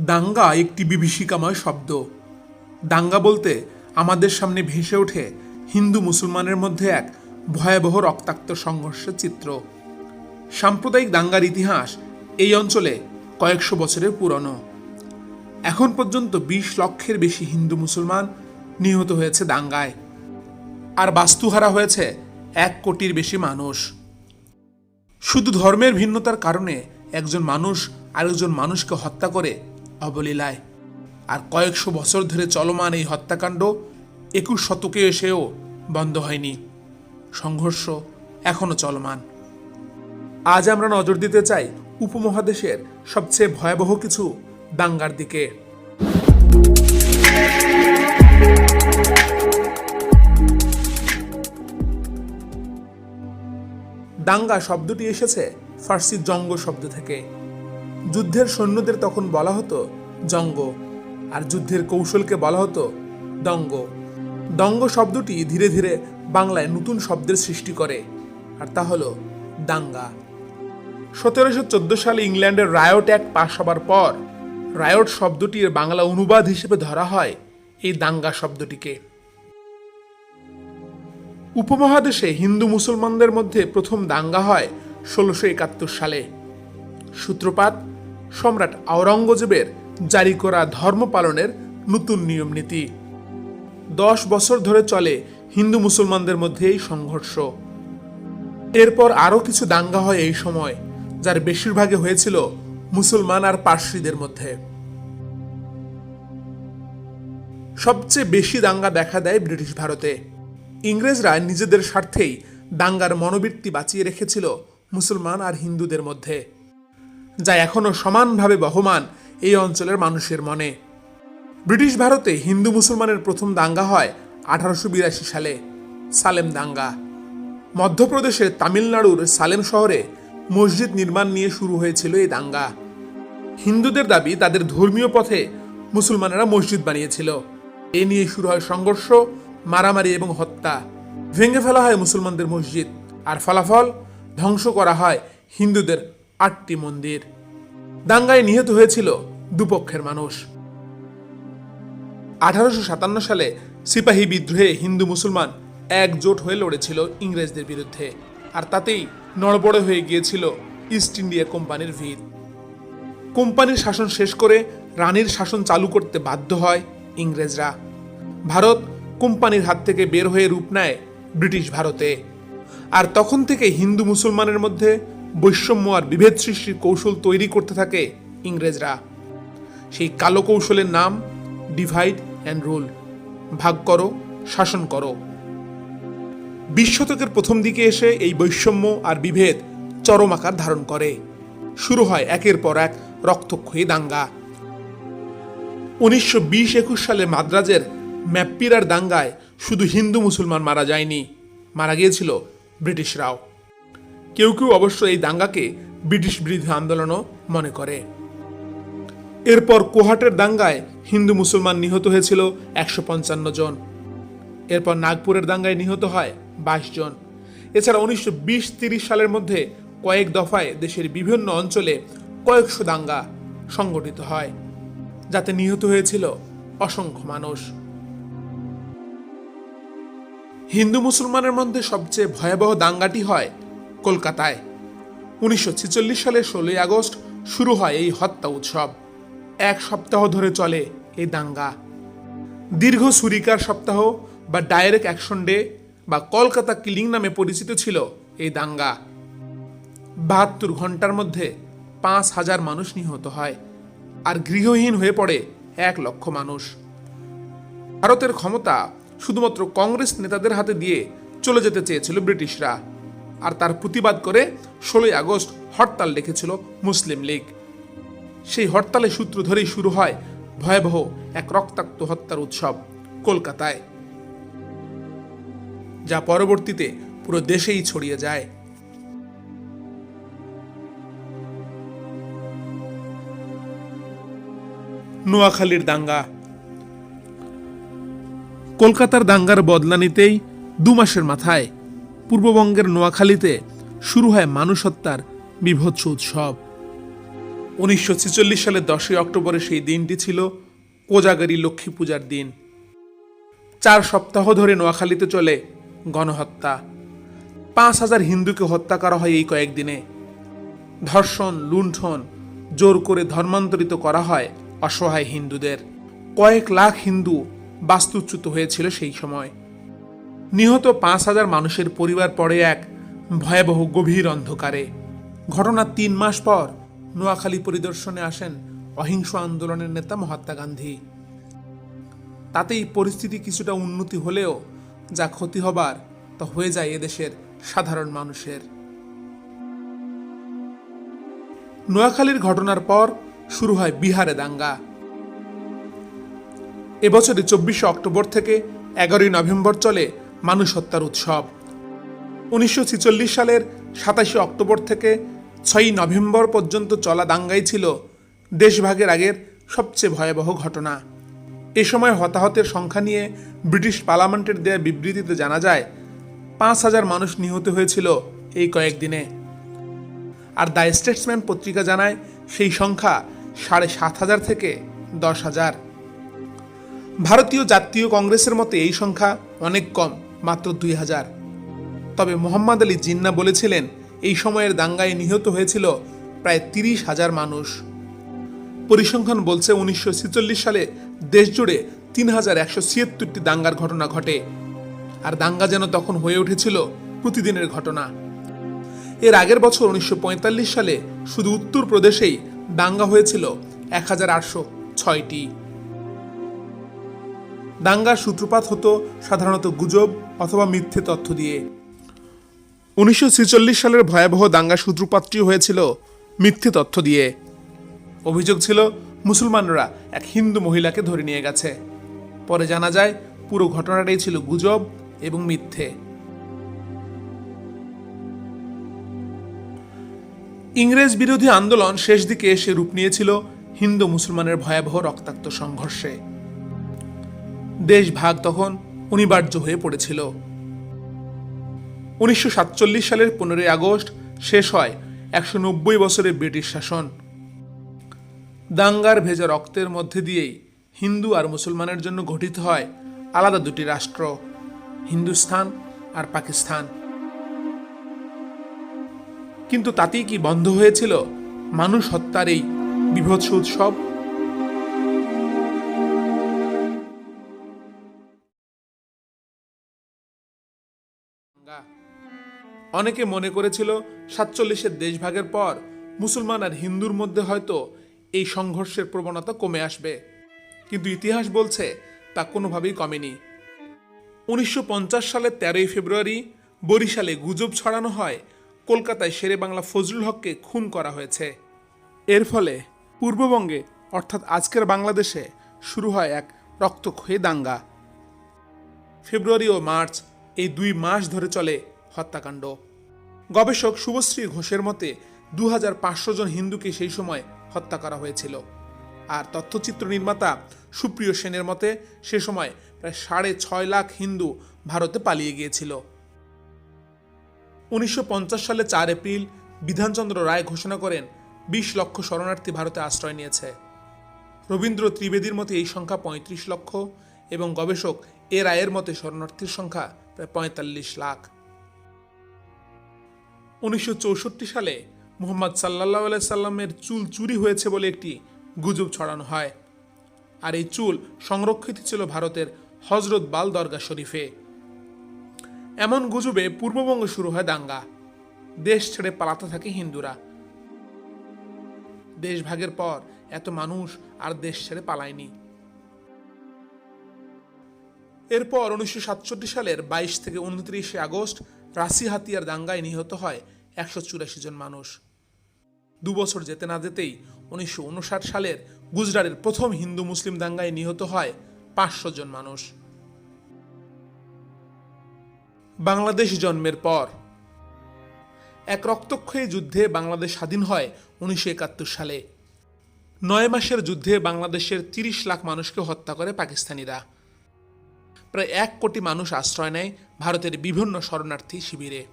দাঙ্গা একটি বিভীষিকাময় শব্দ। দাঙ্গা বলতে আমাদের সামনে ভেসে ওঠে হিন্দু মুসলমানের মধ্যে এক ভয়াবহ রক্তাক্ত সংঘর্ষের চিত্র। সাম্প্রদায়িক দাঙ্গার ইতিহাস এই অঞ্চলে কয়েকশো বছরের পুরনো। এখন পর্যন্ত বিশ লক্ষের বেশি হিন্দু মুসলমান নিহত হয়েছে দাঙ্গায়। আর বাস্তুহারা হয়েছে এক কোটির বেশি মানুষ। শুধু ধর্মের ভিন্নতার কারণে একজন মানুষ আরেকজন মানুষকে হত্যা করে অবলীলায়। আর কয়েকশো বছর ধরে চলমান এই হত্যাকাণ্ড একুশ শতকে এসেও বন্ধ হয়নি। সংঘর্ষ এখনও চলমান। আজ আমরা নজর দিতে চাই উপমহাদেশের সবচেয়ে ভয়াবহ কিছু দাঙ্গার দিকে। দাঙ্গা শব্দটি এসেছে ফার্সি জঙ্গ শব্দ থেকে। যুদ্ধের সৈন্যদের তখন বলা হতো, জঙ্গ। আর যুদ্ধের কৌশলকে বলা হতো, দঙ্গ। দঙ্গ শব্দটি ধীরে ধীরে বাংলায় নতুন শব্দের সৃষ্টি করে, আর তা হলো দাঙ্গা। সতেরোশো চোদ্দ সালে ইংল্যান্ডের রায়ট অ্যাক্ট পাশ হবার পর রায়ট শব্দটির বাংলা অনুবাদ হিসেবে ধরা হয় এই দাঙ্গা শব্দটিকে। উপমহাদেশে হিন্দু মুসলমানদের মধ্যে প্রথম দাঙ্গা হয় ষোলোশো একাত্তর সালে। সূত্রপাত সম্রাট আওরঙ্গজেবের জারি করা ধর্ম পালনের নতুন নিয়ম নীতি। দশ বছর ধরে চলে হিন্দু মুসলমানদের মধ্যে এই সংঘর্ষ। এরপর আরও কিছু দাঙ্গা হয় এই সময়, যার বেশিরভাগে হয়েছিল মুসলমান আর পার্সিদের মধ্যে। সবচেয়ে বেশি দাঙ্গা দেখা দেয় ব্রিটিশ ভারতে। ইংরেজরা নিজেদের স্বার্থেই দাঙ্গার মনোবৃত্তি বাঁচিয়ে রেখেছিল মুসলমান আর হিন্দুদের মধ্যে। যা এখনও সমানভাবে বহমান এই অঞ্চলের মানুষের মনে। ব্রিটিশ ভারতে হিন্দু মুসলমানের প্রথম দাঙ্গা হয় আঠারোশো বিরাশি সালে, সালেম দাঙ্গা। মধ্যপ্রদেশের তামিলনাড়ুর সালেম শহরে মসজিদ নির্মাণ নিয়ে শুরু হয়েছিল এই দাঙ্গা। হিন্দুদের দাবি, তাদের ধর্মীয় পথে মুসলমানেরা মসজিদ বানিয়েছিল। এ নিয়ে শুরু হয় সংঘর্ষ, মারামারি এবং হত্যা। ভেঙে ফেলা হয় মুসলমানদের মসজিদ। আর ফলাফল ধ্বংস করা হয় হিন্দুদের আটটি মন্দির। দাঙ্গায় নিহত হয়েছিল দুপক্ষের মানুষ। আঠারোশো সাতান্ন সালে সিপাহী বিদ্রোহে হিন্দু মুসলমান একজোট হয়ে লড়েছিল ইংরেজদের বিরুদ্ধে, আর তাতেই নড়বড়ে হয়ে গিয়েছিল ইস্ট ইন্ডিয়া কোম্পানির ভিত কোম্পানির শাসন শেষ করে রানীর শাসন চালু করতে বাধ্য হয় ইংরেজরা। ভারত কোম্পানির হাত থেকে বের হয়ে রূপ নেয় ব্রিটিশ ভারতে। আর তখন থেকে হিন্দু মুসলমানের মধ্যে বৈষম্য আর বিভেদ সৃষ্টির কৌশল তৈরি করতে থাকে ইংরেজরা। সেই কালো কৌশলের নাম ডিভাইড অ্যান্ড রুল ভাগ করো, শাসন করো। বিশ শতকের প্রথম দিকে এসে এই বৈষম্য আর বিভেদ চরম আকার ধারণ করে। শুরু হয় একের পর এক রক্তক্ষয়ী দাঙ্গা। উনিশশো বিশ একুশ সালে মাদ্রাজের ম্যাপ্পিরার দাঙ্গায় শুধু হিন্দু মুসলমান মারা যায়নি, মারা গিয়েছিল ব্রিটিশরাও। কেউ কেউ অবশ্য এই দাঙ্গাকে ব্রিটিশ বিরোধী আন্দোলনও মনে করে। এরপর কোহাটের দাঙ্গায় হিন্দু মুসলমান নিহত হয়েছিল একশো পঞ্চান্ন জন। এরপর নাগপুরের দাঙ্গায় নিহত হয় বাইশ জন। এছাড়া উনিশশো বিশ তিরিশ সালের মধ্যে কয়েক দফায় দেশের বিভিন্ন অঞ্চলে কয়েকশো দাঙ্গা সংগঠিত হয়, যাতে নিহত হয়েছিল অসংখ্য মানুষ। হিন্দু মুসলমানের মধ্যে সবচেয়ে ভয়াবহ দাঙ্গাটি হয় কলকাতায়। উনিশশো ছেচল্লিশ সালের ষোলোই আগস্ট শুরু হয় এই হত্যা উৎসব। এক সপ্তাহ ধরে চলে এই দাঙ্গা। দীর্ঘ সুরিকার সপ্তাহ বা ডাইরেক্ট অ্যাকশন ডে বা কলকাতা কিলিং নামে পরিচিত ছিল এই দাঙ্গা। বাহাত্তর ঘণ্টার মধ্যে পাঁচ হাজার মানুষ নিহত হয় আর গৃহহীন হয়ে পড়ে এক লক্ষ মানুষ। ভারতের ক্ষমতা শুধুমাত্র কংগ্রেস নেতাদের হাতে দিয়ে চলে যেতে চেয়েছিল ব্রিটিশরা। আর তার প্রতিবাদ করে ষোলোই আগস্ট হরতাল ডেকেছিল মুসলিম লীগ। সেই হরতালের সূত্র ধরেই শুরু হয় ভয়াবহ এক রক্তাক্ত হত্যার উৎসব কলকাতায়, যা পরবর্তীতে পুরো দেশেই ছড়িয়ে যায়। নোয়াখালীর দাঙ্গা। কলকাতার দাঙ্গার বদলা নিতেই দু মাসের মাথায় পূর্ববঙ্গের নোয়াখালীতে শুরু হয় মানুষ হত্যার বিভৎস উৎসব। উনিশশো ছেচল্লিশ সালের দশই অক্টোবরে সেই দিনটি ছিল কোজাগরী লক্ষ্মী পূজার দিন। চার সপ্তাহ ধরে নোয়াখালীতে চলে গণহত্যা। পাঁচ হাজার হিন্দুকে হত্যা করা হয় এই কয়েকদিনে। ধর্ষণ, লুণ্ঠন, জোর করে ধর্মান্তরিত করা হয় অসহায় হিন্দুদের। কয়েক লাখ হিন্দু বাস্তুচ্যুত হয়েছিল সেই সময়। নিহত পাঁচ হাজার মানুষের পরিবার পড়ে এক ভয়াবহ গভীর অন্ধকারে। ঘটনার তিন মাস পর নোয়াখালী পরিদর্শনে আসেন অহিংস আন্দোলনের নেতা মহাত্মা গান্ধী। তাতেই পরিস্থিতি কিছুটা উন্নতি হলেও যা ক্ষতি হবার তা হয়ে যায় এদেশের সাধারণ মানুষের। নোয়াখালীর ঘটনার পর শুরু হয় বিহারে দাঙ্গা। এবছরে চব্বিশে অক্টোবর থেকে এগারোই নভেম্বর চলে মানুষ হত্যার উৎসব। উনিশশো সালের সাতাশে অক্টোবর থেকে ছয়ই নভেম্বর পর্যন্ত চলা দাঙ্গাই ছিল দেশভাগের আগের সবচেয়ে ভয়াবহ ঘটনা। এ সময় হতাহতের সংখ্যা নিয়ে ব্রিটিশ পার্লামেন্টের দেয়া বিবৃতিতে জানা যায়, পাঁচ হাজার মানুষ নিহত হয়েছিল এই কয়েকদিনে। আর দ্য স্টেটসম্যান পত্রিকা জানায়, সেই সংখ্যা সাড়ে সাত হাজার থেকে দশ হাজার। ভারতীয় জাতীয় কংগ্রেসের মতে এই সংখ্যা অনেক কম। মাত্র দুই হাজার। তবে মোহাম্মদ আলী জিন্না বলেছিলেন, এই সময়ের দাঙ্গায় নিহত হয়েছিল প্রায় তিরিশ হাজার মানুষ। পরিসংখ্যান বলছে, উনিশশো সালে দেশজুড়ে তিন হাজার একশো ছিয়াত্তরটি দাঙ্গার ঘটনা ঘটে। আর দাঙ্গা যেন তখন হয়ে উঠেছিল প্রতিদিনের ঘটনা। এর আগের বছর উনিশশো পঁয়তাল্লিশ সালে শুধু উত্তরপ্রদেশেই দাঙ্গা হয়েছিল এক হাজার আটশো ছয়টি। দাঙ্গার সূত্রপাত হতো সাধারণত গুজব অথবা মিথ্যে তথ্য দিয়ে। উনিশশো সালের ভয়াবহ দাঙ্গা সূত্রপাতটি হয়েছিল মিথ্যে তথ্য দিয়ে। অভিযোগ ছিল, মুসলমানরা এক হিন্দু মহিলাকে ধরে নিয়ে গেছে। পরে জানা যায়, পুরো ঘটনাটাই ছিল গুজব এবং মিথ্যে। ইংরেজ বিরোধী আন্দোলন শেষ দিকে এসে রূপ নিয়েছিল হিন্দু মুসলমানের ভয়াবহ রক্তাক্ত সংঘর্ষে। দেশ ভাগ তখন অনিবার্য হয়ে পড়েছিল। উনিশশো সাতচল্লিশ সালের পনেরোই আগস্ট শেষ হয় একশো নব্বই বছরের ব্রিটিশ শাসন। দাঙ্গার ভেজা রক্তের মধ্যে দিয়েই হিন্দু আর মুসলমানের জন্য গঠিত হয় আলাদা দুটি রাষ্ট্র, হিন্দুস্তান আর পাকিস্তান। কিন্তু তাতেই কি বন্ধ হয়েছিল? মানুষ হত্যার এই বিভৎস উৎসব অনেকে মনে করেছিল সাতচল্লিশের দেশভাগের পর মুসলমান আর হিন্দুর মধ্যে হয়তো এই সংঘর্ষের প্রবণতা কমে আসবে। কিন্তু ইতিহাস বলছে তা কোনোভাবেই কমেনি। উনিশশো পঞ্চাশ সালের তেরোই ফেব্রুয়ারি বরিশালে গুজব ছড়ানো হয়, কলকাতায় শেরে বাংলা ফজলুল হককে খুন করা হয়েছে। এর ফলে পূর্ববঙ্গে, অর্থাৎ আজকের বাংলাদেশে, শুরু হয় এক রক্তক্ষয়ী দাঙ্গা। ফেব্রুয়ারি ও মার্চ এই দুই মাস ধরে চলে হত্যাকাণ্ড। গবেষক শুভশ্রী ঘোষের মতে দু হাজার পাঁচশো জন হিন্দুকে সেই সময় হত্যা করা হয়েছিল। আর তথ্যচিত্র নির্মাতা সুপ্রিয় সেনের মতে, সে সময় প্রায় সাড়ে ছয় লাখ হিন্দু ভারতে পালিয়ে গিয়েছিল। উনিশশো পঞ্চাশ সালে চার এপ্রিল বিধানচন্দ্র রায় ঘোষণা করেন, বিশ লক্ষ শরণার্থী ভারতে আশ্রয় নিয়েছে। রবীন্দ্র ত্রিবেদীর মতে এই সংখ্যা পঁয়ত্রিশ লক্ষ এবং গবেষক এ রায়ের মতে শরণার্থীর সংখ্যা প্রায় পঁয়তাল্লিশ লাখ। উনিশশো চৌষট্টি সালে মোহাম্মদ সাল্লাহ সাল্লামের চুল চুরি হয়েছে বলে একটি গুজব ছড়ানো হয়। আর এই চুল সংরক্ষিত ছিল ভারতের হজরত বাল দরগা শরীফে। এমন গুজবে পূর্ববঙ্গ শুরু হয় দাঙ্গা। দেশ ছেড়ে পালাতে থাকে হিন্দুরা। দেশ ভাগের পর এত মানুষ আর দেশ ছেড়ে পালায়নি। এরপর উনিশশো সাতষট্টি সালের বাইশ থেকে উনত্রিশে আগস্ট রাশি হাতিয়ার দাঙ্গায় নিহত হয় একশো চুরাশি জন মানুষ। দু বছর যেতে না যেতেই উনিশশো উনষাট সালের গুজরাটের প্রথম হিন্দু মুসলিম দাঙ্গায় নিহত হয় পাঁচশো জন মানুষ। বাংলাদেশ জন্মের পর। এক রক্তক্ষয়ী যুদ্ধে বাংলাদেশ স্বাধীন হয় উনিশশো একাত্তর সালে। নয় মাসের যুদ্ধে বাংলাদেশের তিরিশ লাখ মানুষকে হত্যা করে পাকিস্তানিরা। প্রায় এক কোটি মানুষ আশ্রয় নেয় ভারতের বিভিন্ন শরণার্থী শিবিরে।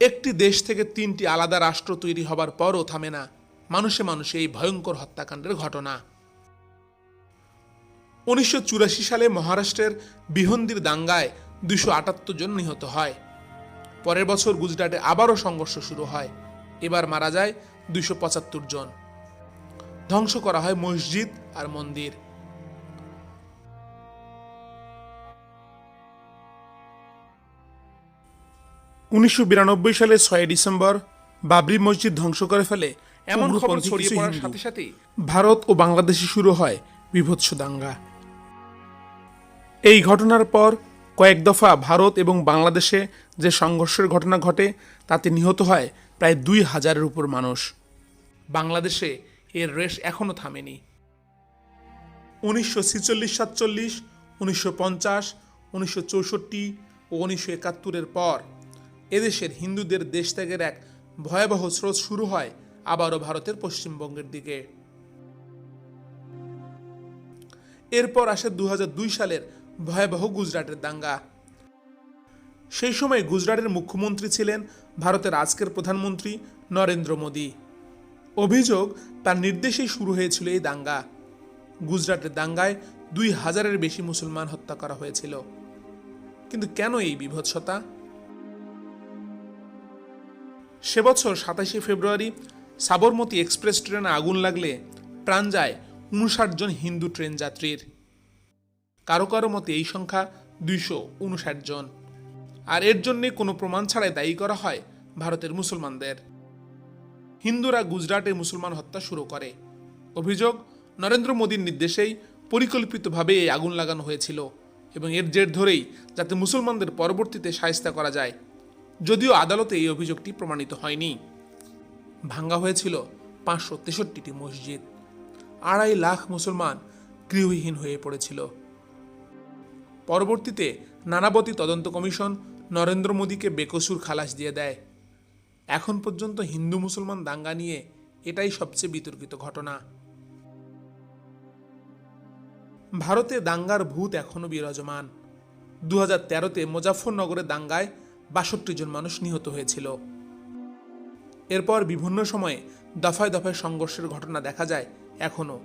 একটি দেশ থেকে তিনটি আলাদা রাষ্ট্র তৈরি হবার পরও থামে না মানুষে মানুষে এই ভয়ঙ্কর হত্যাকাণ্ডের ঘটনা। উনিশশো চুরাশি সালে মহারাষ্ট্রের বিহন্দির দাঙ্গায় দুশো আটাত্তর জন নিহত হয়। পরের বছর গুজরাটে আবারও সংঘর্ষ শুরু হয়। এবার মারা যায় দুশো পঁচাত্তর জন। ধ্বংস করা হয় মসজিদ আর মন্দির। উনিশশো বিরানব্বই সালে ছয় ডিসেম্বর বাবরি মসজিদ ধ্বংস করে ফেলে এমন খবর ছড়িয়ে পড়ার হিন্দু। সাথে ভারত ও বাংলাদেশে শুরু হয় বিভৎস দাঙ্গা। এই ঘটনার পর কয়েক দফা ভারত এবং বাংলাদেশে যে সংঘর্ষের ঘটনা ঘটে তাতে নিহত হয় প্রায় দুই হাজারের উপর মানুষ। বাংলাদেশে এর রেশ এখনও থামেনি। উনিশশো ছিচল্লিশ সাতচল্লিশ উনিশশো পঞ্চাশ উনিশশো চৌষট্টি ও উনিশশো একাত্তরের পর এদেশের হিন্দুদের দেশ ত্যাগের এক ভয়াবহ স্রোত শুরু হয় আবারও ভারতের পশ্চিমবঙ্গের দিকে। এরপর আসে দু হাজার দুই সালের ভয়াবহ গুজরাটের দাঙ্গা। সেই সময় গুজরাটের মুখ্যমন্ত্রী ছিলেন ভারতের আজকের প্রধানমন্ত্রী নরেন্দ্র মোদী। অভিযোগ, তার নির্দেশেই শুরু হয়েছিল এই দাঙ্গা। গুজরাটের দাঙ্গায় দুই হাজারের বেশি মুসলমান হত্যা করা হয়েছিল। কিন্তু কেন এই বিভৎসতা? সে বছর সাতাশে ফেব্রুয়ারি সাবরমতী এক্সপ্রেস ট্রেনে আগুন লাগলে প্রাণ যায় উনষাট জন হিন্দু ট্রেন যাত্রীর। কারও কারও মতে এই সংখ্যা দুইশো উনষাট জন। আর এর জন্যে কোনো প্রমাণ ছাড়াই দায়ী করা হয় ভারতের মুসলমানদের। হিন্দুরা গুজরাটে মুসলমান হত্যা শুরু করে। অভিযোগ, নরেন্দ্র মোদীর নির্দেশেই পরিকল্পিতভাবে এই আগুন লাগানো হয়েছিল এবং এর জের ধরেই যাতে মুসলমানদের পরবর্তীতে সায়স্তা করা যায়। যদিও আদালতে এই অভিযোগটি প্রমাণিত হয়নি। ভাঙ্গা হয়েছিল পাঁচশো তেষট্টিটি মসজিদ। আড়াই লাখ মুসলমান গৃহহীন হয়ে পড়েছিল। পরবর্তীতে নানাবতী তদন্ত কমিশন নরেন্দ্র মোদীকে বেকসুর খালাস দিয়ে দেয়। এখন পর্যন্ত হিন্দু মুসলমান দাঙ্গা নিয়ে এটাই সবচেয়ে বিতর্কিত ঘটনা। ভারতে দাঙ্গার ভূত এখনও বিরাজমান। দু হাজার তেরোতে মুজাফরনগরের দাঙ্গায় বাষট্টি জন মানুষ নিহত হয়েছিল। এরপর বিভিন্ন সময়ে দফায় দফায় সংঘর্ষের ঘটনা দেখা যায় এখনও।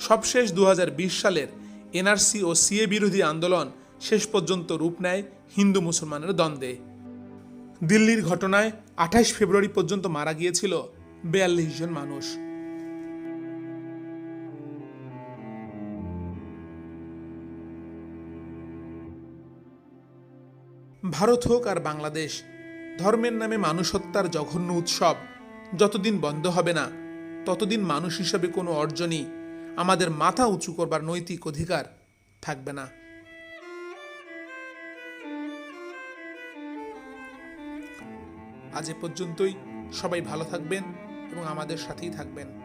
সবশেষ দু হাজার বিশ সালের এনআরসি ও সিএ বিরোধী আন্দোলন শেষ পর্যন্ত রূপ নেয় হিন্দু মুসলমানের দ্বন্দ্বে। দিল্লির ঘটনায় আঠাশ ফেব্রুয়ারি পর্যন্ত মারা গিয়েছিল বেয়াল্লিশ জন মানুষ। ভারত হোক আর বাংলাদেশ, ধর্মের নামে মানুষ হত্যার জঘন্য উৎসব, যতদিন বন্ধ হবে না, ততদিন মানুষ হিসাবে কোনো অর্জনই আমাদের মাথা উঁচু করবার নৈতিক অধিকার থাকবে না। আজ এ পর্যন্তই। সবাই ভালো থাকবেন এবং আমাদের সাথেই থাকবেন।